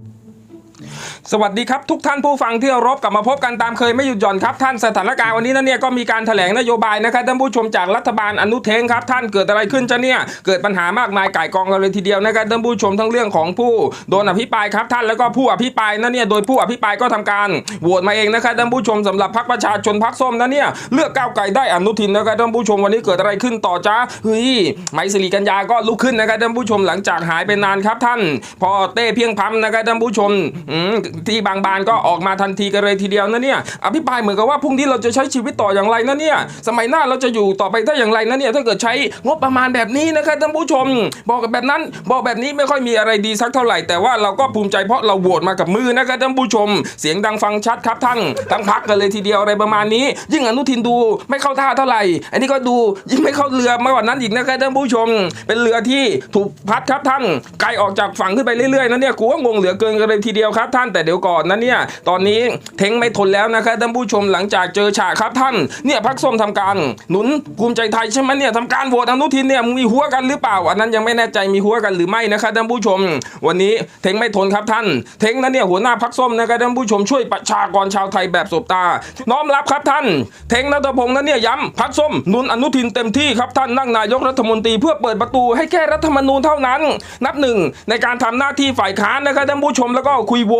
Thank you. สวัสดีครับทุกท่านผู้ฟังที่รพกลับมาพบกันตามเคยไม่หยุดหย่อนครับท่านสถานการณ์วันนี้นะเนี่ยก็มีการแถลงนโยบายนะครับท่านผู้ชมจากรัฐบาลอนุเทงครับท่านเกิดอะไรขึ้นจะเนี่ยเกิดปัญหามากมายก่ายกองกันเลยทีเดียวนะครับท่านผู้ชมทั้งเรื่องของผู้โดนอภิปรายครับท่านแล้วก็ผู้อภิปรายนะเนี่ยโดยผู้อภิปรายก็ทำการโหวตมาเองนะครับท่านผู้ชมสำหรับพรรคประชาชนพรรคส้มนะเนี่ยเลือกก้าวไกลได้อนุทินนะครับท่านผู้ชมวันนี้เกิดอะไรขึ้นต่อจ้าเฮ้ยไมสิริกัญญาก็ลุกขึ้นนะครับท่านผู้ชมหลังจากหายไปนานครับท่าน พอเต้เพียงพัมนะครับท่านผู้ชมอืมที่บางบานก็ออกมาทันทีกันเลยทีเดียวนะเนี่ยอภิปรายเหมือนกับว่าพรุ่งนี้เราจะใช้ชีวิตต่ออย่างไรนะเนี่ยสมัยหน้าเราจะอยู่ต่อไปได้อย่างไรนะเนี่ยถ้าเกิดใช้งบประมาณแบบนี้นะครับท่านผู้ชม บอกแบบนั้นบอกแบบนี้ไม่ค่อยมีอะไรดีสักเท่าไหร่ แต่ว่าเราก็ภูมิใจเพราะเราโหวตมากับมือนะครับท่านผู้ชม เสียงดังฟังชัดครับท่านทั้งพักกันเลยทีเดียวอะไรประมาณนี้ ยิ่งอนุทินดูไม่เข้าท่าเท่าไหร่ อันนี้ก็ดูยิ่งไม่เข้าเรือมากกว่านั้นอีกนะครับท่านผู้ชม เป็นเรือที่ถูกพัดครับท่านไกลออกจากฝั่งขึ้นไปเรื่อยๆนะเนี่ยกูว่างงเหลือเกินกันเลยทีเดียวครับท่านแต่เดี๋ยวก่อนนะเนี่ยตอนนี้เท้งไม่ทนแล้วนะครับท่านผู้ชมหลังจากเจอฉากครับท่านเนี่ยพักส้มทำการ หนุนภูมิใจไทยใช่ไหมเนี่ยทำการโหวตอนุทินเนี่ยมีหัวกันหรือเปล่าอันนั้นยังไม่แน่ใจมีหัวกันหรือไม่นะครับท่านผู้ชม วันนี้เท้งไม่ทนครับท่าน เท้งนั้นเนี่ยหัวหน้าพักส้มนะครับท่านผู้ชมช่วยประชากรชาวไทยแบบสบตา น้อมรับครับท่าน เท้งนัทพงศ์นั้นเนี่ยย้ำพักส้มหนุนอนุทินเต็มที่ครับท่านนั่งนายกรัฐมนตรีเพื่อเปิดประตูให้แก้รัฐธรรมนูญเท่านั้น นับหนึ่งในการทำหน้าที่ฝ่ายค้านนะครับท่านผู้ชมแล้วก็คุยโว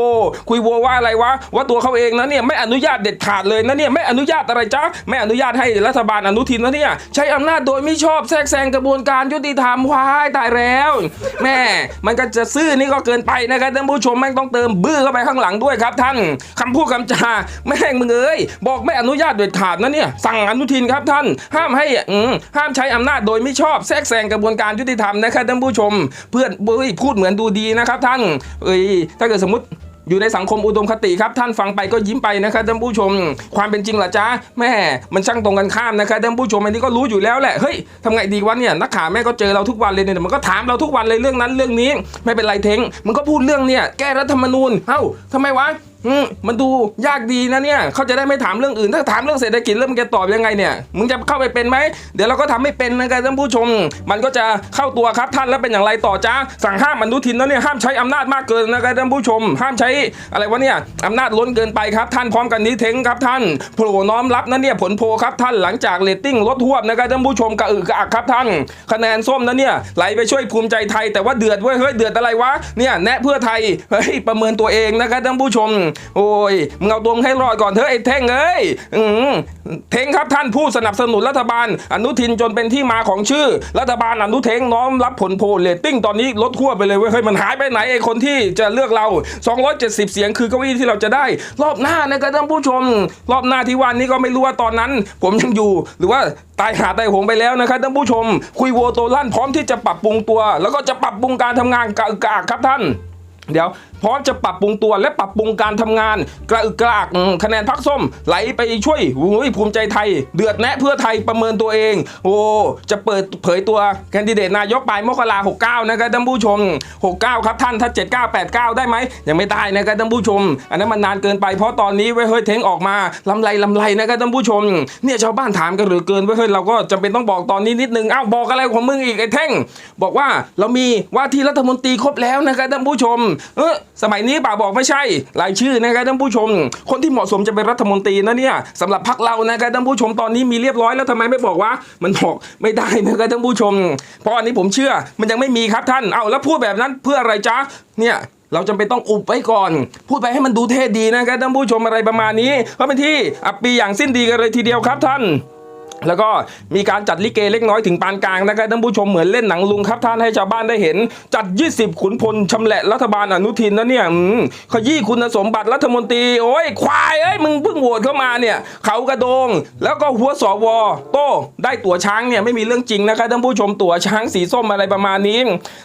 คุยโวว่าอะไรวะว่าตัวเขาเองนะเนี่ยไม่อนุญาตเด็ดขาดเลยนะเนี่ยไม่อนุญาตอะไรจ้าไม่อนุญาตให้รัฐบาลอนุทินนะเนี่ยใช้อำนาจโดยไม่ชอบแทรกแซงกระบวนการยุติธรรมวายตายแล้วแม่มันก็จะซื่อนี่ก็เกินไปนะครับท่านผู้ชมแม่งต้องเติมบื้อเข้าไปข้างหลังด้วยครับท่านคำพูดคำจาแม่งมึงเอ้ยบอกไม่อนุญาตเด็ดขาดนะเนี่ยสั่งอนุทินครับท่าน ห้ามให้อืห้ามใช้อำนาจโดยไม่ชอบแทรกแซงกระบวนการยุติธรรมนะครับท่านผู้ชม เพื่อนเฮ้ยพูดเหมือนดูดีนะครับท่านเอ้ยถ้าเกิดสมมติ อยู่ในสังคมอุดมคติครับท่านฟังไปก็ยิ้มไปนะครับท่านผู้ชม ความเป็นจริงเหรอจ๊ะแม่มันช่างตรงกันข้ามนะครับท่านผู้ชมอันนี้ก็รู้อยู่แล้วแหละเฮ้ยทำไงดีวะเนี่ยนักข่าวแม่ก็เจอเราทุกวันเลยเนี่ยมันก็ถามเราทุกวันเลยเรื่องนั้นเรื่องนี้ ไม่เป็นไรเท้งมันก็พูดเรื่องเนี่ยแก้รัฐธรรมนูญเอ้าทำไมวะ อืมมันดูยากดีนะเนี่ยเขาจะได้ไม่ถามเรื่องอื่น ถ้าถามเรื่องเศรษฐกิจแล้วมึงจะตอบยังไงเนี่ย มึงจะเข้าไปเป็นไหม เดี๋ยวเราก็ทำไม่เป็นนะครับท่านผู้ชม มันก็จะเข้าตัวครับท่านแล้วเป็นอย่างไรต่อจ้าสั่งห้ามอนุทินแล้วเนี่ยห้ามใช้อำนาจมากเกินนะครับท่านผู้ชม ห้ามใช้อะไรวะเนี่ยอำนาจล้นเกินไปครับท่านพร้อมกันนี้เทงครับท่านโผล่น้อมรับนะเนี่ยผลโพลครับท่านหลังจากเรตติ้งลดทวบนะครับท่านผู้ชมกระอึกกระอักครับท่าน คะแนนส้มนะเนี่ยไหลไปช่วยภูมิใจไทย แต่ว่าเดือดเว้ยเฮ้ยเดือดอะไรวะเนี่ยแนะเพื่อไทยเฮ้ยประเมินตัวเองนะครับท่านผู้ชมโอ้ยมึงเอาตัวมึงให้รอดก่อนเถอะไอ้เท่งเอ้ยอืมเท่งครับท่านผู้สนับสนุนรัฐบาล อนุทินจนเป็นที่มาของชื่อ รัฐบาลอนุเทงน้อมรับผลโพลเรตติ้งตอนนี้ลดขั้วไปเลยเว้ยเฮ้ยมันหายไปไหนไอ้คนที่จะเลือกเรา 270 เสียงคือเก้าอี้ที่เราจะได้ รอบหน้านะครับท่านผู้ชม รอบหน้าที่วันนี้ก็ไม่รู้ว่าตอนนั้น ผมยังอยู่ หรือว่าตายหาตายโหงไปแล้วนะครับท่านผู้ชม คุยโวโตลั่นพร้อมที่จะปรับปรุงตัว แล้วก็จะปรับปรุงการทำงานกะอึกกะอักครับท่าน เดี๋ยวพร้อมจะปรับปรุงตัวและปรับปรุงการทำงาน กระอึกกระอักคะแนนพักส้ม ไหลไปช่วยอุ้ยภูมิใจไทย เดือดแนะเพื่อไทยประเมินตัวเอง โอ้จะเปิดเผยตัวแคนดิเดตนายกปลายมกราหกเก้านะครับท่านผู้ชม 69 ครับท่านถ้า 7989 ได้ไหมยังไม่ได้นะครับท่านผู้ชม อันนั้นมันนานเกินไปเพราะตอนนี้เว้ยเฮ้ยเทงออกมาลำไรลำไรนะครับท่านผู้ชมเนี่ยชาวบ้านถามกันเหรือเกินเว้ยเฮ้ยเราก็จำเป็นต้องบอกตอนนี้นิดนึงอ้าวบอกอะไรของมึงอีกไอ้เท่ง บอกว่าเรามีว่าที่รัฐมนตรีครบแล้วนะครับท่านผู้ชม เออ สมัยนี้ป่าบอกไม่ใช่รายชื่อนะครับท่านผู้ชม คนที่เหมาะสมจะเป็นรัฐมนตรีนะเนี่ยสำหรับพักเรานะครับท่านผู้ชมตอนนี้มีเรียบร้อยแล้วทำไมไม่บอกว่า มันบอกไม่ได้นะครับท่านผู้ชม เพราะอันนี้ผมเชื่อมันยังไม่มีครับท่านเอาแล้วพูดแบบนั้นเพื่ออะไรจ๊ะเนี่ยเราจำเป็นต้องอุบไว้ก่อน พูดไปให้มันดูเท่ดีนะครับท่านผู้ชมอะไรประมาณนี้เพราะเป็นที่อับปีอย่างสิ้นดีกันเลยทีเดียวครับท่าน แล้วก็มีการจัดลิเกเล็กน้อยถึงปานกลางนะครับท่านผู้ชมเหมือนเล่นหนังลุงครับท่านให้ชาวบ้านได้เห็น จัด 20 ขุนพลชำแหละรัฐบาลอนุทินนะเนี่ยขยี้คุณสมบัติรัฐมนตรี โอ้ยควายเอ้ยมึงเพิ่งโหวตเข้ามาเนี่ย เขากระโดง แล้วก็หัวสวโต้ได้ตั๋วช้างเนี่ยไม่มีเรื่องจริงนะครับท่านผู้ชมตั๋วช้างสีส้มอะไรประมาณนี้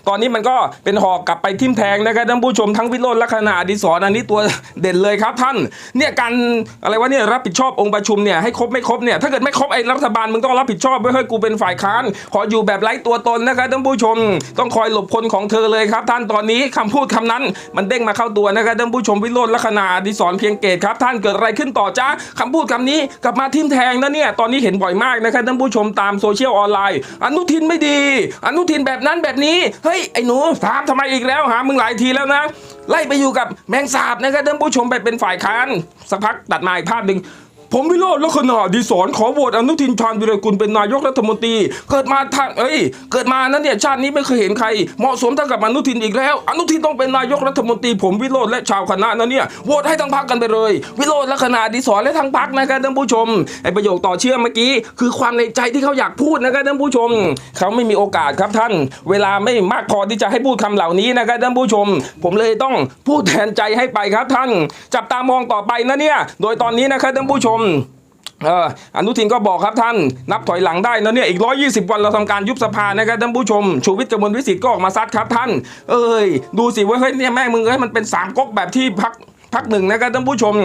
ตอนนี้มันก็เป็นหอกกลับไปทิ่มแทงนะครับท่านผู้ชมทั้งวิโรจน์ลักษณะอดิศรอันนี้ตัวเด่นเลยครับท่านเนี่ยการอะไรวะเนี่ยรับผิดชอบองค์ประชุมเนี่ยให้ครบไม่ครบเนี่ยถ้าเกิดไม่ครบไอ้รัฐบาลมึงต้องรับผิดชอบไว้ให้กูเป็นฝ่ายค้าน ขออยู่แบบไร้ตัวตนนะครับท่านผู้ชม ต้องคอยหลบคนของเธอเลยครับ ท่านตอนนี้คำพูดคำนั้น มันเด้งมาเข้าตัวนะครับท่านผู้ชมวิโรจน์ลัคนาอดิศรเพียงเกตครับ ท่านเกิดอะไรขึ้นต่อจ้าคำพูดคำนี้กลับมาทิ่มแทงนะเนี่ยตอนนี้เห็นบ่อยมากนะครับท่านผู้ชมตามโซเชียลออนไลน์ อนุทินไม่ดี อนุทินแบบนั้นแบบนี้เฮ้ยไอ้หนูถามทำไมอีกแล้วหามึงหลายทีแล้วนะไล่ไปอยู่กับแมงสาบนะครับท่านผู้ชมไปเป็นฝ่ายค้านสักพักตัดมาอีกภาพหนึ่ง ผมวิโรจน์ลัคนาดีสอนขอโหวตอนุทินชาญวิรกุลเป็นนายกรัฐมนตรี เกิดมาทางเอ้ย เกิดมานั้นเนี่ยชาตินี้ไม่เคยเห็นใคร เหมาะสมเท่ากับอนุทินอีกแล้ว อนุทินต้องเป็นนายกรัฐมนตรี ผมวิโรจน์และชาวคณะนั้นเนี่ยโหวตให้ทั้งพักกันไปเลย วิโรจน์ลัคนาดีสอนและทั้งพักนะครับท่านผู้ชมไอประโยคต่อเชื่อเมื่อกี้ คือความในใจที่เขาอยากพูดนะครับท่านผู้ชม เขาไม่มีโอกาสครับท่าน เวลาไม่มากพอที่จะให้พูดคำเหล่านี้นะครับท่านผู้ชม ผมเลยต้องพูดแทนใจให้ไปครับท่าน จับตามองต่อไปนะเนี่ยโดยตอนนี้นะครับท่านผู้ชมอนุทินก็บอกครับท่านนับถอยหลังได้นะเนี่ยอีก 120 วันเราทำการยุบสภานะครับท่านผู้ชม ชูวิทย์กมลวิสิทธิ์ก็ออกมาซัดครับท่าน เอ้ย ดูสิว่าเฮ้ยเนี่ยแม่งมึงเอ้ยมันเป็นสามก๊กแบบที่พักพักหนึ่งนะครับท่านผู้ชม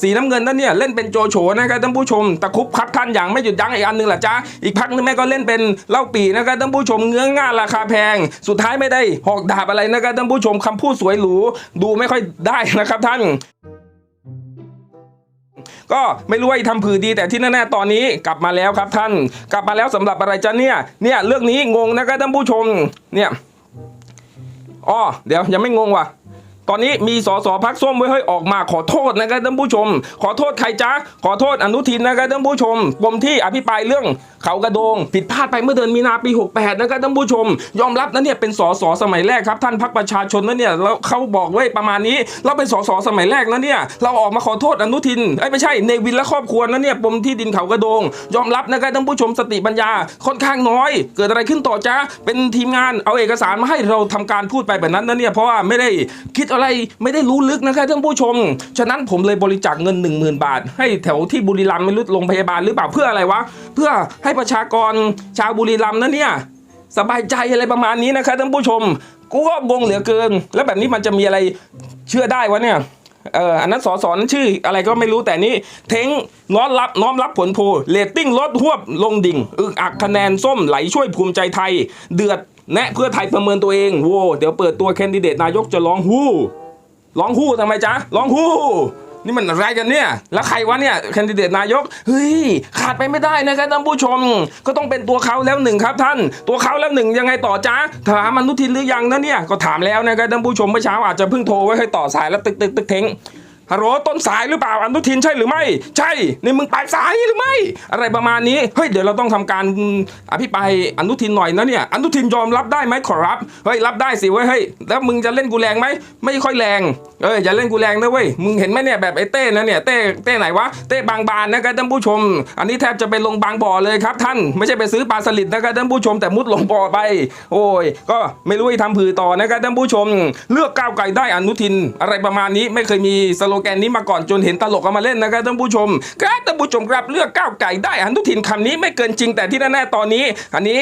สีน้ำเงินนั่นเนี่ยเล่นเป็นโจโฉนะครับท่านผู้ชมตะคุบครับท่านอย่างไม่หยุดยั้งอีกอันหนึ่งแหละจ้าอีกพักนึงแม่ก็เล่นเป็นเหล้าปีนะครับท่านผู้ชมเงื้อง่าราคาแพง สุดท้ายไม่ได้หอกดาบอะไรนะครับท่านผู้ชมคำพูดสวยหรูดูไม่ค่อยได้นะครับท่าน ก็ไม่รู้ว่าทำผือดีแต่ที่แน่ๆตอนนี้กลับมาแล้วครับท่าน กลับมาแล้วสำหรับอะไรจ้ะเนี่ยเนี่ยเรื่องนี้งงนะครับท่านผู้ชมเนี่ยอ๋อเดี๋ยวยังไม่งงว่ะ ตอนนี้มีสสพักส้มไว้ให้ออกมาขอโทษนะครับท่านผู้ชม ขอโทษใครจ๊ะขอโทษอนุทินนะครับท่านผู้ชมปมที่อภิปรายเรื่องเขากระโดง ผิดพลาดไปเมื่อเดือนมีนาปี 68นะครับท่านผู้ชม ยอมรับนะเนี่ยเป็นสสสมัยแรกครับท่านพักประชาชนนะเนี่ยแล้วเขาบอกไว้ประมาณนี้ เราเป็นสสสมัยแรกนะเนี่ยเราออกมาขอโทษอนุทินไอ้ไม่ใช่เนวินและครอบครัวนะเนี่ยปมที่ดินเขากระโดง ยอมรับนะครับท่านผู้ชมสติปัญญาค่อนข้างน้อย เกิดอะไรขึ้นต่อจ๊ะเป็นทีมงานเอาเอกสารมาให้เราทำการพูดไปแบบนั้นนะเนี่ยเพราะว่าไม่ได้คิดอะไรไม่ได้รู้ลึกนะครับท่านผู้ชม ฉะนั้นผมเลยบริจาคเงิน 1 0,000 บาท ให้แถวที่บุรีรัมย์ไม่รู้โรงพยาบาลหรือเปล่าเพื่ออะไรวะ เพื่อให้ประชากรชาวบุรีรัมย์นะเนี่ยสบายใจอะไรประมาณนี้นะครับท่านผู้ชม กูก็งงเหลือเกิน แล้วแบบนี้มันจะมีอะไรเชื่อได้วะเนี่ยเอออันนั้นสอสอนชื่ออะไรก็ไม่รู้แต่นี่เท้งน้อมรับน้อมรับผลโพลเรตติ้งลดหวบลงดิ่ง อึกอักคะแนนส้มไหลช่วยภูมิใจไทย เดือด แนะเพื่อไทยประเมินตัวเองโว้เดี๋ยวเปิดตัวแคนดิเดตนายกจะร้องฮู้ร้องฮู้ทำไมจ๊ะร้องฮู้นี่มันอะไรกันเนี่ย แล้วใครวะเนี่ยแคนดิเดตนายก เฮ้ย ขาดไปไม่ได้นะครับท่านผู้ชม ก็ต้องเป็นตัวเขาแล้วหนึ่งครับท่าน ตัวเขาแล้วหนึ่งยังไงต่อจ๊ะถามอนุทินหรือยังนะเนี่ย ก็ถามแล้วนะครับท่านผู้ชมเมื่อเช้าอาจจะเพิ่งโทรไว้ให้ต่อสายแล้วตึกตึกตึกเทง ฮัลโหลต้นสายหรือเปล่าอนุทินใช่หรือไม่ ใช่นี่มึงปลายสายหรือไม่ อะไรประมาณนี้เฮ้ยเดี๋ยวเราต้องทำการอภิปรายอนุทินหน่อยนะเนี่ยอนุทินยอมรับได้ไหมขอรับเฮ้ยรับได้สิเว้ยเฮ้ยแล้วมึงจะเล่นกูแรงไหมไม่ค่อยแรงเอออย่าเล่นกูแรงนะเว้ยมึงเห็นไหมเนี่ยแบบไอ้เต้นะเนี่ยเต้เต้ไหนวะเต้บางบานนะครับท่านผู้ชม อันนี้แทบจะไปลงบางบ่อเลยครับ ท่านไม่ใช่ไปซื้อปลาสลิดนะครับท่านผู้ชมแต่มุดลงบ่อไป โอ้ย ก็ไม่รู้จะทำผือต่อนะครับท่านผู้ชม เลือกก้าวไกลได้อนุทินอะไรประมาณนี้ไม่เคยมีสโลแกนนี้มาก่อนจนเห็นตลกเอามาเล่นนะครับท่านผู้ชมครับท่านผู้ชมครับเลือกก้าวไก่ได้อนุทินคำนี้ไม่เกินจริงแต่ที่แน่ๆตอนนี้ อันนี้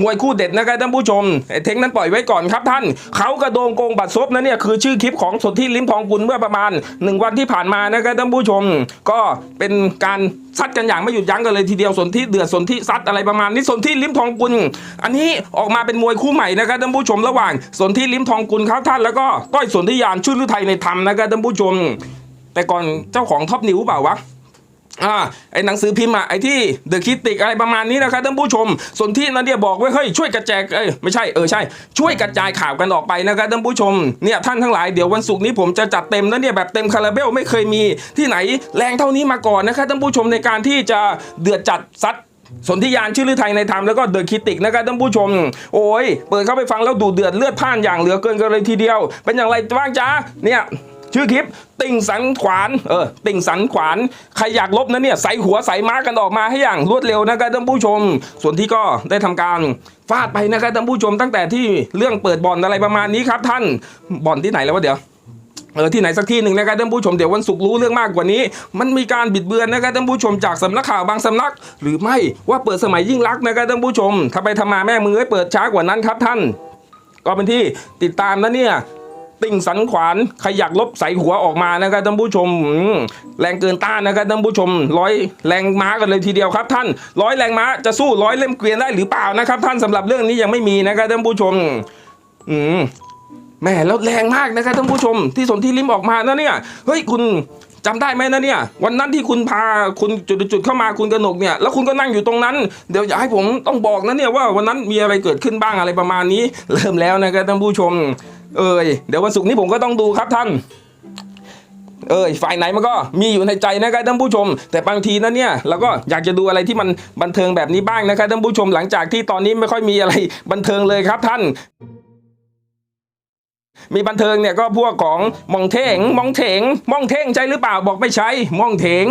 มวยคู่เด็ดนะครับท่านผู้ชมเทงนั้นปล่อยไว้ก่อนครับท่านเขากระโดงโกงบัตรซบนะเนี่ยคือชื่อคลิปของสดที่ลิ้มทองกุลเมื่อประมาณหนึ่งวันที่ผ่านมานะครับท่านผู้ชม ก็เป็นการ ซัดกันอย่างไม่หยุดยั้งกันเลยทีเดียวสนที่เดือดสนที่ซัดอะไรประมาณนี้สนที่ลิ้มทองกุล อันนี้ออกมาเป็นมวยคู่ใหม่นะครับท่านผู้ชมระหว่าง สนที่ลิ้มทองกุลครับท่านแล้วก็ต้อยสนธิยานชื่อฤทัยในธรรมนะครับท่านผู้ชม แต่ก่อนเจ้าของท็อปนิวเปล่าวะ อ่าไอ้หนังสือพิมพ์อะไอ้ที่เดอะคิติกอะไรประมาณนี้นะครับท่านผู้ชม ส่วนที่นันเดียบอกไว้เฮ้ยช่วยกระจายเอ้ยไม่ใช่เออใช่ช่วยกระจายข่าวกันออกไปนะครับท่านผู้ชมเนี่ยท่านทั้งหลายเดี๋ยววันศุกร์นี้ผมจะจัดเต็มนะเนี่ยแบบเต็มคาราเบลไม่เคยมีที่ไหนแรงเท่านี้มาก่อนนะครับท่านผู้ชมในการที่จะเดือดจัดซัดสนธิยานชื่อลือไทยในธรรมแล้วก็เดอะคิติกนะครับท่านผู้ชม โอ้ยเปิดเข้าไปฟังแล้วดูเดือดเลือดพ่านอย่างเหลือเกินกันเลยทีเดียว เป็นอย่างไรบ้างจ๊ะเนี่ย ชื่อคลิปติ่งสันขวานเออติ่งสันขวานใครอยากลบนะเนี่ยใส่หัวใส่ม้ากันออกมาให้อย่างรวดเร็วนะครับท่านผู้ชม ส่วนที่ก็ได้ทำการฟาดไปนะครับท่านผู้ชมตั้งแต่ที่เรื่องเปิดบ่อนอะไรประมาณนี้ครับ ท่านบ่อนที่ไหนแล้ววะเดี๋ยวเออที่ไหนสักที่หนึ่งนะครับท่านผู้ชมเดี๋ยววันศุกร์รู้เรื่องมากกว่านี้ มันมีการบิดเบือนนะครับท่านผู้ชมจากสำนักข่าวบางสำนัก หรือไม่ว่าเปิดสมัยยิ่งรักนะครับท่านผู้ชมถ้าไปทำมาแม่มือให้เปิดช้ากว่านั้นครับท่าน ก็เป็นที่ติดตามนะเนี่ย ติ่งสันขวานขยักลบใส่หัวออกมานะครับท่านผู้ชมแรงเกินต้านนะครับท่านผู้ชมร้อยแรงม้ากันเลยทีเดียวครับ ท่านร้อยแรงม้าจะสู้ร้อยเล่มเกวียนได้หรือเปล่านะครับ ท่านสำหรับเรื่องนี้ยังไม่มีนะครับท่านผู้ชม อืมแม่แล้วแรงมากนะครับท่านผู้ชม ที่สนที่ริมออกมานะเนี่ยเฮ้ยคุณจำได้ไหมนะเนี่ยวันนั้นที่คุณพาคุณจุดๆเข้ามาคุณกระหนกเนี่ยแล้วคุณก็นั่งอยู่ตรงนั้นเดี๋ยวอย่าให้ผมต้องบอกนะเนี่ยว่าวันนั้นมีอะไรเกิดขึ้นบ้างอะไรประมาณนี้ เริ่มแล้วนะครับท่านผู้ชม เอ้ยเดี๋ยววันศุกร์นี้ผมก็ต้องดูครับท่านเอ้ยฝ่ายไหนมันก็มีอยู่ในใจนะครับท่านผู้ชม แต่บางทีนะเนี่ยเราก็อยากจะดูอะไรที่มันบันเทิงแบบนี้บ้างนะครับท่านผู้ชมหลังจากที่ตอนนี้ไม่ค่อยมีอะไรบันเทิงเลยครับท่าน มีบันเทิงเนี่ยก็พวกของมองเทงมองเถงมองเทงใช่หรือเปล่าบอกไม่ใช่มองเถง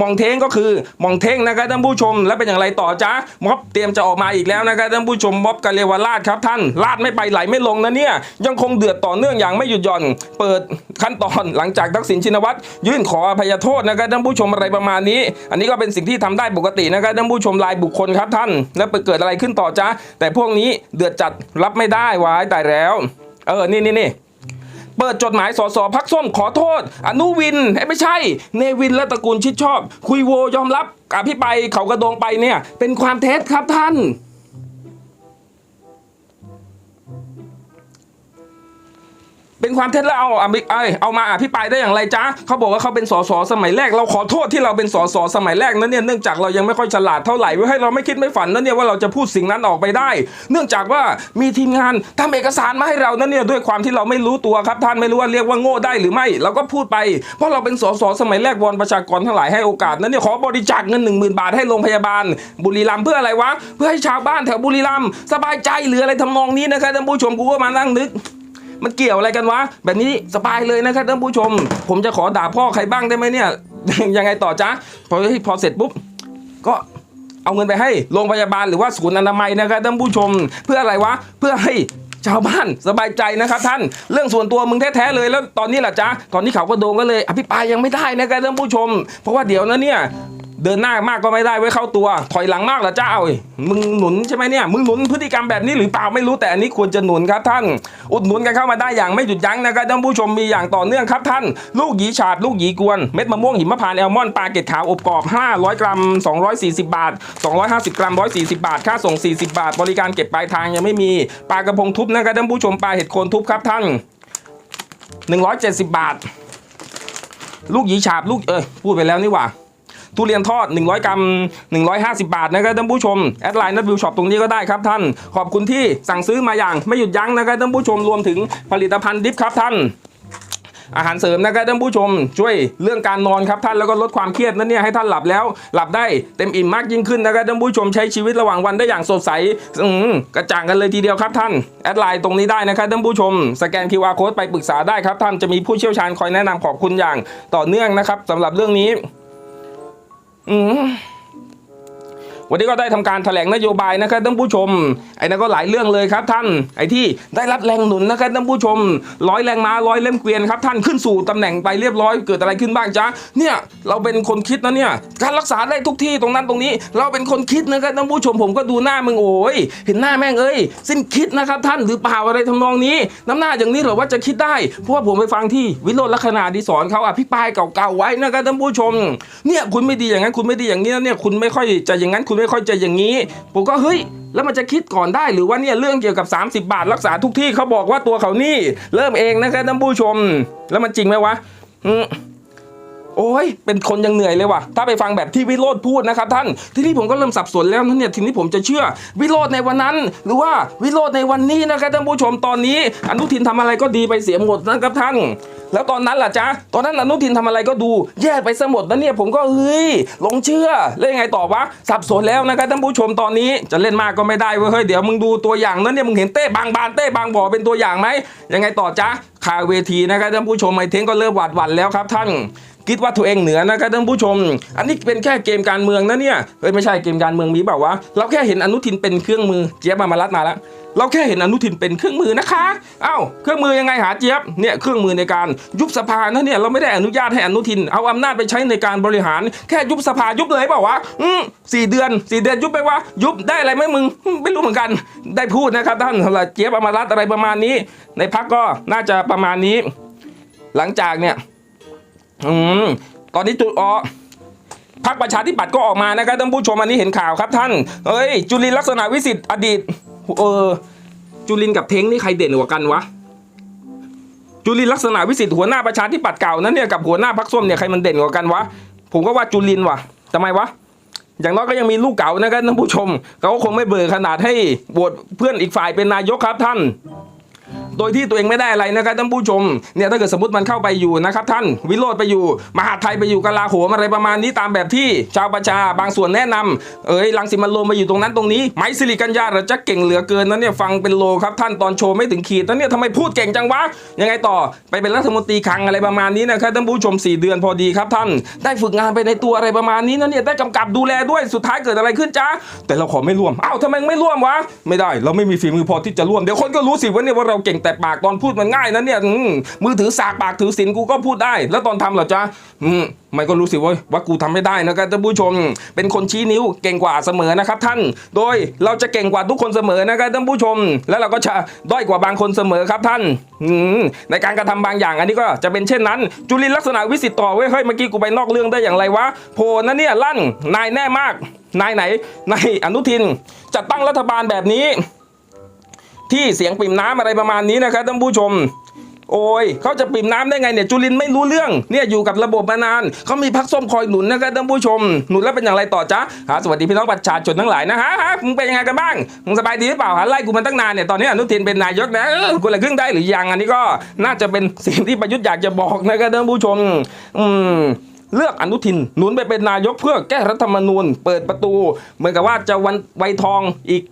มองเทงก็คือมองเทงนะครับท่านผู้ชม แล้วเป็นอย่างไรต่อจ๊ะม็อบเตรียมจะออกมาอีกแล้วนะครับท่านผู้ชมม็อบกะเลวราชครับท่านลาดไม่ไปไหลไม่ลงนะเนี่ยยังคงเดือดต่อเนื่องอย่างไม่หยุดหย่อน เปิดขั้นตอนหลังจากทักษิณชินวัตรยื่นขออภัยโทษนะครับท่านผู้ชมอะไรประมาณนี้ อันนี้ก็เป็นสิ่งที่ทำได้ปกตินะครับท่านผู้ชมรายบุคคลครับท่าน แล้วเกิดอะไรขึ้นต่อจ๊ะแต่พวกนี้เดือดจัดรับไม่ได้วายแต่แล้ว เออ นี่นี่นี่เปิดจดหมายสสพักส้มขอโทษ อนุวินเอ้ไม่ใช่ เนวินและตระกูลชิดชอบ คุยโวยอมรับอภิไปรายเขากระโดงไปเนี่ย เป็นความเท็จครับท่าน เป็นความเท็จแล้วเอาอภิเอ้ยเอามาอภิปรายได้อย่างไรจ๊ะเขาบอกว่าเขาเป็นสสสมัยแรก เราขอโทษที่เราเป็นสสสมัยแรกนั้นเนี่ยเนื่องจากเรายังไม่ค่อยฉลาดเท่าไหร่เว้ให้เราไม่คิดไม่ฝันนั้นเนี่ยว่าเราจะพูดสิ่งนั้นออกไปได้ เนื่องจากว่ามีทีมงานทำเอกสารมาให้เรานั้นเนี่ยด้วยความที่เราไม่รู้ตัวครับท่านไม่รู้ว่าเรียกว่าโง่ได้หรือไม่เราก็พูดไป เพราะเราเป็นสสสมัยแรกวอนประชากรทั้งหลายให้โอกาสนั้นเนี่ยขอบริจาคเงิน1 0,000 บาทให้โรงพยาบาล บุรีรัมย์เพื่ออะไรวะเพื่อให้ชาวบ้านแถวบุรีรัมย์สบายใจหรืออะไรทำนองนี้นะครับท่านผู้ชมกูก็มานั่งนึก มันเกี่ยวอะไรกันวะ แบบนี้สบายเลยนะครับท่านผู้ชม ผมจะขอด่าพ่อใครบ้างได้ไหมเนี่ย ยังไงต่อจ๊ะพอพอเสร็จปุ๊บก็เอาเงินไปให้โรงพยาบาลหรือว่าศูนย์อนามัยนะครับท่านผู้ชม เพื่ออะไรวะ เพื่อให้ชาวบ้านสบายใจนะครับท่านเรื่องส่วนตัวมึงแท้ๆเลยแล้วตอนนี้ล่ะจ๊ะตอนนี้เขาก็โดนก็เลย อภิปรายยังไม่ได้นะครับท่านผู้ชม เพราะว่าเดี๋ยวนะเนี่ย เดินหน้ามากก็ไม่ได้ไว้เข้าตัว ถอยหลังมากเหรอเจ้าเอ้ยมึงหนุนใช่ไหมเนี่ยมึงหนุนพฤติกรรมแบบนี้หรือเปล่าไม่รู้แต่อันนี้ควรจะหนุนครับท่าน อุดหนุนกันเข้ามาได้อย่างไม่หยุดยั้งนะครับท่านผู้ชมมีอย่างต่อเนื่องครับท่าน ลูกหยีฉาดลูกหยีกวนเม็ดมะม่วงหิมพานต์แอลมอนปลาเกล็ดขาวอบกรอบ 500 กรัม 240 บาท 250 กรัม 140 บาท ค่าส่ง 40 บาท บริการเก็บปลายทางยังไม่มีปลากระพงทุบนะครับท่านผู้ชมปลาเห็ดโคนทุบครับท่าน 170 บาท ลูกหยีฉาบลูกเอ้ยพูดไปแล้วนี่หว่า ทุเรียนทอด 100 กรัม 150 บาทนะครับท่านผู้ชมแอดไลน์นัดวิวช็อปตรงนี้ก็ได้ครับท่าน ขอบคุณที่สั่งซื้อมาอย่างไม่หยุดยั้งนะครับท่านผู้ชมรวมถึงผลิตภัณฑ์ดิฟครับท่านอาหารเสริมนะครับท่านผู้ชม ช่วยเรื่องการนอนครับท่านแล้วก็ลดความเครียดนั่นเนี่ยให้ท่านหลับแล้ว หลับได้เต็มอิ่มมากยิ่งขึ้นนะครับท่านผู้ชมใช้ชีวิตระหว่างวันได้อย่างสดใสกระจ่างกันเลยทีเดียวครับท่านแอดไลน์ตรงนี้ได้นะครับท่านผู้ชม สแกน QR code ไปปรึกษาได้ครับท่านจะมีผู้เชี่ยวชาญคอยแนะนำขอบคุณอย่างต่อเนื่องนะครับสำหรับเรื่องนี้ อืม วันนี้ก็ได้ทำการแถลงนโยบายนะครับท่านผู้ชม ไอ้นั่นก็หลายเรื่องเลยครับท่าน ไอ้ที่ได้รับแรงหนุนนะครับท่านผู้ชม ร้อยแรงม้าร้อยเล่มเกวียนครับท่านขึ้นสู่ตำแหน่งไปเรียบร้อยเกิดอะไรขึ้นบ้างจ๊ะ เนี่ยเราเป็นคนคิดนะเนี่ยการรักษาได้ทุกที่ตรงนั้นตรงนี้ เราเป็นคนคิดนะครับท่านผู้ชมผมก็ดูหน้ามึงโอ้ยเห็นหน้าแม่งเอ้ยสิ้นคิดนะครับท่านหรือเปล่าอะไรทำนองนี้ น้ำหน้าอย่างนี้หรอว่าจะคิดได้เพราะว่าผมไปฟังที่วิโรจน์ลักษณะดีสอนเขาอภิปรายเก่าๆไว้นะครับท่านผู้ชม เนี่ยคุณไม่ดีอย่างนั้นคุณไม่ดีอย่างนี้เนี่ยคุณไม่ค่อยจะอย่างนั้นคุณไม่ค่อยจะอย่างนี้ ผมก็เฮ้ยแล้วมันจะคิดก่อนได้หรือว่าเนี่ยเรื่องเกี่ยวกับ 30 บาทรักษาทุกที่เขาบอกว่าตัวเขานี่ เริ่มเองนะครับท่านผู้ชม แล้วมันจริงไหมวะอืม โอ้ยเป็นคนยังเหนื่อยเลยว่ะถ้าไปฟังแบบที่วิโรธพูดนะครับท่านทีนี้ผมก็เริ่มสับสนแล้วนะเนี่ยทีนี้ผมจะเชื่อวิโรธในวันนั้น หรือว่าวิโรธในวันนี้นะครับท่านผู้ชมตอนนี้ อนุทินทำอะไรก็ดีไปเสียหมดนะครับท่านแล้วตอนนั้นล่ะจ๊ะ ตอนนั้นอนุทินทำอะไรก็ดู แย่ไปซะหมดนะเนี่ยผมก็เฮ้ยหลงเชื่อแล้วยังไงต่อวะสับสนแล้วนะครับท่านผู้ชมตอนนี้จะเล่นมากก็ไม่ได้เว้ยเฮ้ยเดี๋ยวมึงดูตัวอย่างนั้นเนี่ยมึงเห็นเต้บางบานเต้บางบ่อเป็นตัวอย่างไหมยังไงต่อจ๊ะคาเวทีนะครับท่านผู้ชมไอเทงก็เริ่มหวาดหวั่นแล้วครับท่าน คิดว่าตัวเองเหนือนะครับท่านผู้ชม อันนี้เป็นแค่เกมการเมืองนะเนี่ยเฮ้ยไม่ใช่เกมการเมืองมีเปล่าวะเราแค่เห็นอนุทินเป็นเครื่องมือเจี๊ยบมามารัดมาแล้วเราแค่เห็นอนุทินเป็นเครื่องมือนะคะ เอ้า เครื่องมือยังไงหาเจี๊ยบ เนี่ยเครื่องมือในการยุบสภานะเนี่ยเราไม่ได้อนุญาตให้อนุทินเอาอำนาจไปใช้ในการบริหาร แค่ยุบสภายุบเลยเปล่าวะ อืมสี่เดือนสี่เดือนยุบไปวะ ยุบได้อะไรไหมมึง ไม่รู้เหมือนกัน ได้พูดนะครับท่านสำหรับเจี๊ยบอมรัตอะไรประมาณนี้ ในพักก็น่าจะประมาณนี้ หลังจากเนี่ย อืมตอนนี้จุดออพักประชาธิปัตย์ก็ออกมานะครับท่านผู้ชมอันนี้เห็นข่าวครับท่าน เอ้ย จุลินลักษณะวิสิทธิ์อดีต เออ จุลินกับเท้งนี่ใครเด่นกว่ากันวะ จุลินลักษณะวิสิทธิ์หัวหน้าประชาธิปัตย์เก่านั้นเนี่ยกับหัวหน้าพักส้มเนี่ยใครมันเด่นกว่ากันวะ ผมก็ว่าจุลินว่ะทำไมวะ อย่างน้อยก็ยังมีลูกเก่านะครับท่านผู้ชมเขาก็คงไม่เบื่อขนาดให้โหวตเพื่อนอีกฝ่ายเป็นนายกครับท่าน โดยที่ตัวเองไม่ได้อะไรนะครับท่านผู้ชมเนี่ยถ้าเกิดสมมติมันเข้าไปอยู่นะครับท่านวิโรธไปอยู่ มหาไทยไปอยู่กลาโหมอะไรประมาณนี้ตามแบบที่ชาวประชาบางส่วนแนะนำเอ้ยลังสิมันโลมาอยู่ตรงนั้นตรงนี้ไม้สิริกัญญาเหราจะเก่งเหลือเกินนะเนี่ยฟังเป็นโลครับท่านตอนโชว์ไม่ถึงขีดแล้วเนี่ยทำไมพูดเก่งจังวะยังไงต่อไปเป็นรัฐมนตรีคลังอะไรประมาณนี้นะครับท่านผู้ชม 4 เดือนพอดีครับท่านได้ฝึกงานไปในตัวอะไรประมาณนี้นะเนี่ยได้กำกับดูแลด้วยสุดท้ายเกิดอะไรขึ้นจ้าแต่เราขอไม่ร่วมอ้าวทำไมไม่ร่วมวะไม่ได้ เราไม่มีฝีมือพอที่จะร่วมเดี๋ยวคนก็รู้สิว่าเนี่ยว่าเราเก่งแต่ปากตอนพูดมันง่ายนะเนี่ยมือถือสากปากถือศีลกูก็พูดได้ แล้วตอนทำเหรอจ๊ะมไม่ก็รู้สิว่าว่ากูทำไม่ได้นะครับท่านผู้ชม เป็นคนชี้นิ้วเก่งกว่าเสมอนะครับ ท่าน โดยเราจะเก่งกว่าทุกคนเสมอนะครับท่านผู้ชม แล้วเราก็จะด้อยกว่าบางคนเสมอครับท่านอในการกระทำบางอย่างอันนี้ก็จะเป็นเช่นนั้น จุลินลักษณะวิสิทธิ์ต่อเว้ยเฮ้ยเมื่อกี้กูไปนอกเรื่องได้อย่างไรวะโพลนะเนี่ยลั่นนายแน่มากนายไหนนายอนุทินจัดตั้งรัฐบาลแบบนี้ ที่เสียงปิ่มน้ำอะไรประมาณนี้นะครับท่านผู้ชม โอ้ยเขาจะปิ่มน้ำได้ไงเนี่ยจุลินไม่รู้เรื่องเนี่ยอยู่กับระบบมานานเขามีพักส้มคอยหนุนนะครับท่านผู้ชม หนุนแล้วเป็นอย่างไรต่อจ๊ะฮะสวัสดีพี่น้องประชาชนทั้งหลายนะฮะฮะมึงเป็นยังไงกันบ้างมึงสบายดีหรือเปล่าฮะไล่กูมาตั้งนานเนี่ยตอนนี้อนุทินเป็นนายกนะเออกูละครึ่งได้หรือยังอันนี้ก็น่าจะเป็นสิ่งที่ประยุทธ์อยากจะบอกนะครับท่านผู้ชม อืมเลือกอนุทินหนุนไปเป็นนายกเพื่อแก้รัฐธรรมนูญ เปิดประตู เหมือนกับว่าจะวันไวยทองอีก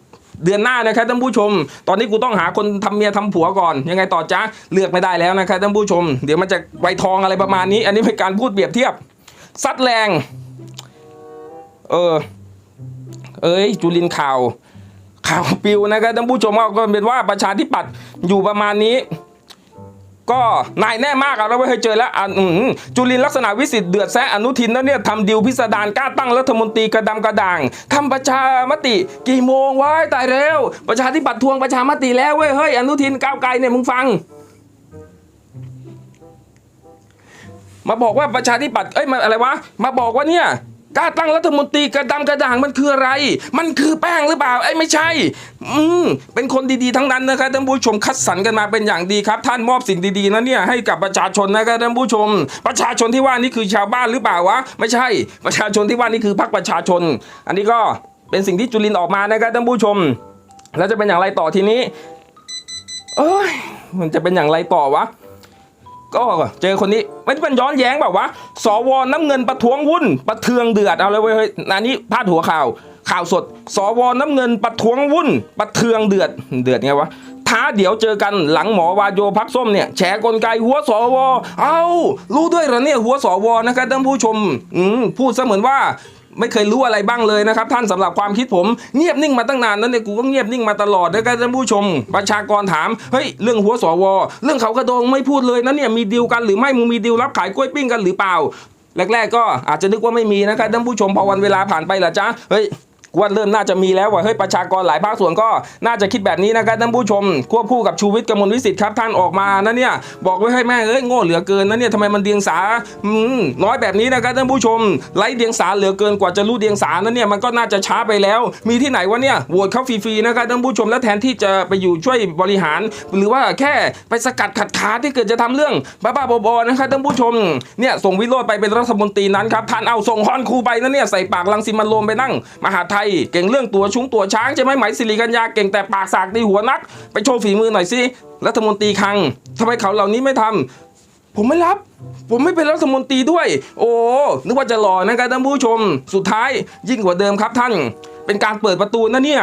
เดือนหน้านะครับท่านผู้ชม ตอนนี้กูต้องหาคนทำเมียทำผัวก่อน ยังไงต่อจ้าเลือกไม่ได้แล้วนะครับท่านผู้ชม เดี๋ยวมันจะไวทองอะไรประมาณนี้ อันนี้เป็นการพูดเปรียบเทียบ ซัดแรง เออ เอ้ย จุลินข่าวข่าวปิวนะครับท่านผู้ชมก็เป็นว่าประชาธิปัตย์อยู่ประมาณนี้ ก็นายแน่มากอะเราไม่เคยเจอแล้วอะอืมจุลินลักษณะวิสิทธิ์เดือดแซะอนุทินแล้วเนี่ยทำดิวพิสดารกล้าตั้งรัฐมนตรีกระดำกระด่างทำประชามติ กี่โมงวะตายแล้วประชาธิปัตย์ทวงประชามติแล้วเว้ยเฮ้ยอนุทินก้าวไกลเนี่ยมึงฟังมาบอกว่าประชาธิปัตย์เอ้ยมาอะไรวะ มาบอกว่าเนี่ย กล้าตั้งรัฐมนตรีกระดำกระด่างมันคืออะไร มันคือแป้งหรือเปล่าไอ้ยไม่ใช่ อืมเป็นคนดีๆทั้งนั้นนะครับท่านผู้ชมคัดสรรกันมาเป็นอย่างดีครับ ท่านมอบสิ่งดีๆนะเนี่ยให้กับประชาชนนะครับท่านผู้ชม ประชาชนที่ว่านี่คือชาวบ้านหรือเปล่าวะไม่ใช่ ประชาชนที่ว่านี่คือพรรคประชาชน อันนี้ก็เป็นสิ่งที่จุลินออกมานะครับท่านผู้ชม แล้วจะเป็นอย่างไรต่อทีนี้ เอ้ยมันจะเป็นอย่างไรต่อวะ ก็เจอคนนี้ม่เป็นย้อนแย้งแบบว่าสวน้ำเงินประท้วงวุ่น ประเทืองเดือดเอาเลยเว้ยเฮ้ยอันนี้พาดหัวข่าว ข่าวสด สวน้ำเงินประท้วงวุ่น ประเทืองเดือดเดือดไงวะท้าเดี๋ยวเจอกันหลังหมอวาโยพักส้มเนี่ยแฉกลไกหัวสว เอ้า รู้ด้วยเหรอเนี่ยหัวสวนะครับท่านผู้ชม อืมพูดเสมือนว่า ไม่เคยรู้อะไรบ้างเลยนะครับ ท่านสำหรับความคิดผมเงียบนิ่งมาตั้งนานนั้นเนี่ยกูก็เงียบนิ่งมาตลอดนะครับท่านผู้ชม ประชากรถามเฮ้ยเรื่องหัวสว เรื่องเขากระโดงไม่พูดเลยนะเนี่ยมีดีลกันหรือไม่มึงมีดีลรับขายกล้วยปิ้งกันหรือเปล่าแรกๆก็อาจจะนึกว่าไม่มีนะครับท่านผู้ชมพอวันเวลาผ่านไปล่ะจ้าเฮ้ย ว่าเริ่มน่าจะมีแล้วว่าเฮ้ยประชากรหลายภาคส่วนก็น่าจะคิดแบบนี้นะครับท่านผู้ชม ควบคู่กับชูวิทย์กมลวิสิทธิ์ครับท่านออกมานะเนี่ยบอกไว้ให้แม่เอ้ยโง่เหลือเกินนะเนี่ยทำไมมันเดียงสาอืมน้อยแบบนี้นะครับท่านผู้ชมไร้เดียงสาเหลือเกินกว่าจะรู้เดียงสานะเนี่ยมันก็น่าจะช้าไปแล้ว มีที่ไหนวะเนี่ยโหวตเข้าฟรีๆนะครับท่านผู้ชมแล้วแทนที่จะไปอยู่ช่วยบริหาร หรือว่าแค่ไปสกัดขัดขาที่เกิดจะทำเรื่องบ้าๆบอๆนะครับท่านผู้ชมเนี่ยส่งวิโรจน์ไปเป็นรัฐมนตรีนั้นครับท่านเอาส่งฮอนคูไปนะเนี่ยใส่ปากลังสิมันโรมไปนั่ง มหาไทยเก่งเรื่องตัวชุ้งตัวช้างใช่ไหมไหมสิริกัญญาเก่งแต่ปากสากตีหัวนัก ไปโชว์ฝีมือหน่อยสิรัฐมนตรีคังทำไมเขาเหล่านี้ไม่ทำผมไม่รับ ผมไม่เป็นรัฐมนตรีด้วย โอ้นึกว่าจะหล่อนะครับท่านผู้ชม สุดท้ายยิ่งกว่าเดิมครับท่าน เป็นการเปิดประตูนะเนี่ย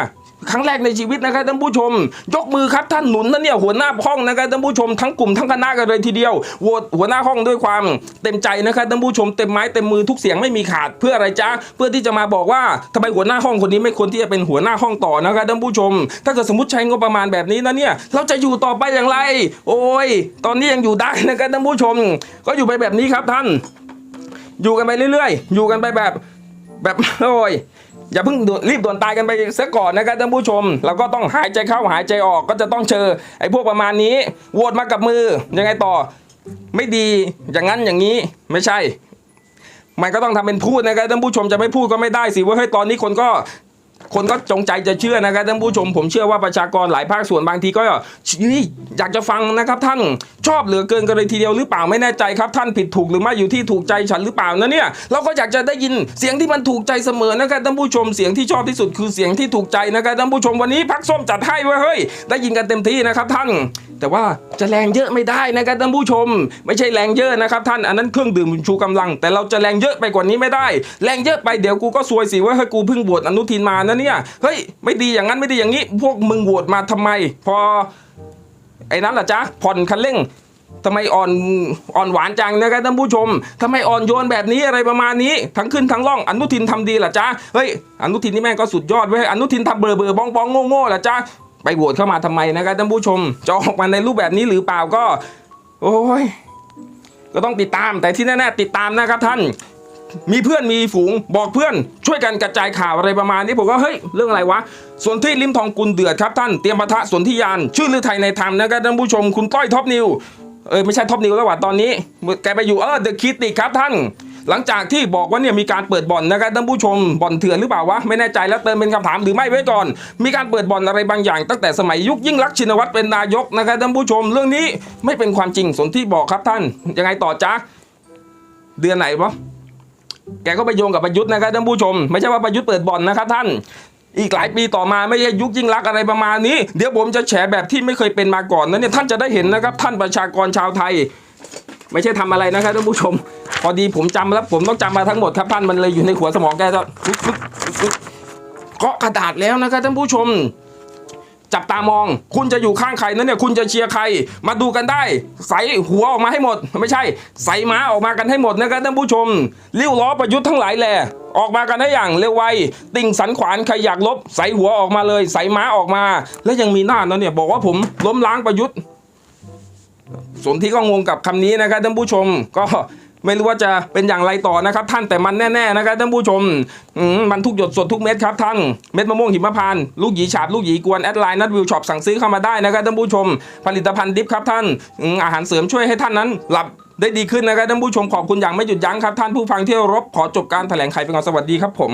ครั้งแรกในชีวิตนะครับท่านผู้ชม ยกมือครับท่านหนุนนะเนี่ยหัวหน้าห้องนะครับท่านผู้ชมทั้งกลุ่มทั้งคณะกันเลยทีเดียวโหวตหัวหน้าห้องด้วยความเต็มใจนะครับท่านผู้ชมเต็มไม้เต็มมือทุกเสียงไม่มีขาดเพื่ออะไรจ๊ะเพื่อที่จะมาบอกว่าทำไมหัวหน้าห้องคนนี้ไม่ควรที่จะเป็นหัวหน้าห้องต่อนะครับท่านผู้ชม ถ้าเกิดสมมติใช้งบประมาณแบบนี้นะเนี่ยเราจะอยู่ต่อไปอย่างไร โอ้ย ตอนนี้ยังอยู่ได้นะครับท่านผู้ชม ก็อยู่ไปแบบนี้ครับท่าน อยู่กันไปเรื่อยๆ อยู่กันไปแบบแบบโอ้ย อย่าเพิ่งรีบด่วนตายกันไปซะก่อนนะครับท่านผู้ชมเราก็ต้องหายใจเข้าหายใจออกก็จะต้องเจอไอ้พวกประมาณนี้โหวตมากับมือยังไงต่อ ไม่ดีอย่างนั้นอย่างนี้ไม่ใช่มันก็ต้องทำเป็นพูดนะครับท่านผู้ชมจะไม่พูดก็ไม่ได้สิว่าเฮ้ยตอนนี้คนก็ คนก็จงใจจะเชื่อนะครับท่านผู้ชมผมเชื่อว่าประชากรหลายภาคส่วนบางทีก็อยากจะฟังนะครับท่านชอบเหลือเกินกันเลยทีเดียวหรือเปล่าไม่แน่ใจครับ ท่านผิดถูกหรือไม่อยู่ที่ถูกใจฉันหรือเปล่านะเนี่ยเราก็อยากจะได้ยินเสียงที่มันถูกใจเสมอนะครับท่านผู้ชมเสียงที่ชอบที่สุดคือเสียงที่ถูกใจนะครับท่านผู้ชมวันนี้พักส้มจัดให้ไว้เฮ้ยได้ยินกันเต็มที่นะครับท่าน แต่ว่าจะแรงเยอะไม่ได้นะครับท่านผู้ชม ไม่ใช่แรงเยอะนะครับท่านอันนั้นเครื่องดื่มชูกำลัง แต่เราจะแรงเยอะไปกว่านี้ไม่ได้ แรงเยอะไปเดี๋ยวกูก็ซวยสิว่าเฮ้ยกูเพิ่งบวชอนุทินมานะเนี่ยเฮ้ยไม่ดีอย่างนั้นไม่ดีอย่างนี้ พวกมึงโหวตมาทำไม พอ ไอ้นั้นล่ะจ๊ะผ่อนคันเร่งทำไมอ่อนอ่อนหวานจังนะครับท่านผู้ชมทำไมอ่อนโยนแบบนี้อะไรประมาณนี้ ทั้งขึ้นทั้งล่อง อนุทินทำดีล่ะจ๊ะเฮ้ยอนุทินนี่แม่งก็สุดยอดเว้ยอนุทินทำเบอร์เบอร์บ้องบ้องโง่โง่ล่ะจ๊ะไปโหวตเข้ามาทำไมนะครับท่านผู้ชมจะออกมาในรูปแบบนี้หรือเปล่าก็ โอ้ยก็ต้องติดตามแต่ที่แน่ๆติดตามนะครับท่าน มีเพื่อนมีฝูงบอกเพื่อนช่วยกันกระจายข่าวอะไรประมาณนี้ผมก็เฮ้ยเรื่องอะไรวะส่วนที่ลิมทองกุลเดือดครับท่านเตรียมปะทะส่วนธิยานชื่อลือไทยในธรรมนะครับท่านผู้ชมคุณต้อยท็อปนิวเออไม่ใช่ท็อปนิวแล้วว่ะตอนนี้แกไปอยู่เออเดอะคิติครับท่านหลังจากที่บอกว่าเนี่ยมีการเปิดบ่อนนะครับท่านผู้ชมบ่อนเถื่อนหรือเปล่าวะไม่แน่ใจแล้วเติมเป็นคำถามหรือไม่ไว้ก่อน มีการเปิดบ่อนอะไรบางอย่าง ตั้งแต่สมัยยุคยิ่งรักชินวัตรเป็นนายกนะครับท่านผู้ชม เรื่องนี้ไม่เป็นความจริงสนที่บอกครับท่านยังไงต่อจ๊ะเดือนไหนวะ แกก็ไปโยงกับประยุทธ์นะครับท่านผู้ชม ไม่ใช่ว่าประยุทธ์เปิดบ่อนนะครับท่านอีกหลายปีต่อมาไม่ใช่ยุคยิ่งรักอะไรประมาณนี้ เดี๋ยวผมจะแฉแบบที่ไม่เคยเป็นมาก่อนนะเนี่ยท่านจะได้เห็นนะครับท่านประชากรชาวไทย ไม่ใช่ทำอะไรนะครับท่านผู้ชม พอดีผมจำแล้วผมต้องจำมาทั้งหมดครับท่านมันเลยอยู่ในหัวสมองแกก็ปึ๊กปึ๊กปึ๊กปึ๊กเกาะกระดาษแล้วนะครับท่านผู้ชม จับตามอง คุณจะอยู่ข้างใครนั้นเนี่ยคุณจะเชียร์ใคร มาดูกันได้ ใส่หัวออกมาให้หมด ไม่ใช่ ใส่ม้าออกมากันให้หมดนะครับท่านผู้ชมเริ้วล้อประยุทธ์ทั้งหลายแหล่ออกมากันได้อย่างเร็วไว ติ่งสันขวานใครอยากลบ ใส่หัวออกมาเลย ใส่ม้าออกมา และยังมีหน้านั้นเนี่ยบอกว่าผมล้มล้างประยุทธ์ส่วนที่ก็งงกับคำนี้นะครับท่านผู้ชมก็ ไม่รู้ว่าจะเป็นอย่างไรต่อนะครับ ท่านแต่มันแน่ๆนะครับท่านผู้ชมมันทุกหยดสดทุกเม็ดครับท่านเม็ดมะม่วงหิมพานต์ลูกหยีฉาบลูกหยีกวนแอดไลน์นัดวิวช็อปสั่งซื้อเข้ามาได้นะครับท่านผู้ชม ผลิตภัณฑ์ดิฟครับท่านอาหารเสริมช่วยให้ท่านนั้น หลับได้ดีขึ้นนะครับท่านผู้ชมขอบคุณอย่างไม่หยุดยั้งครับท่านผู้ฟังที่รพขอจบการแถลงไขเป็นก่อนสวัสดีครับผม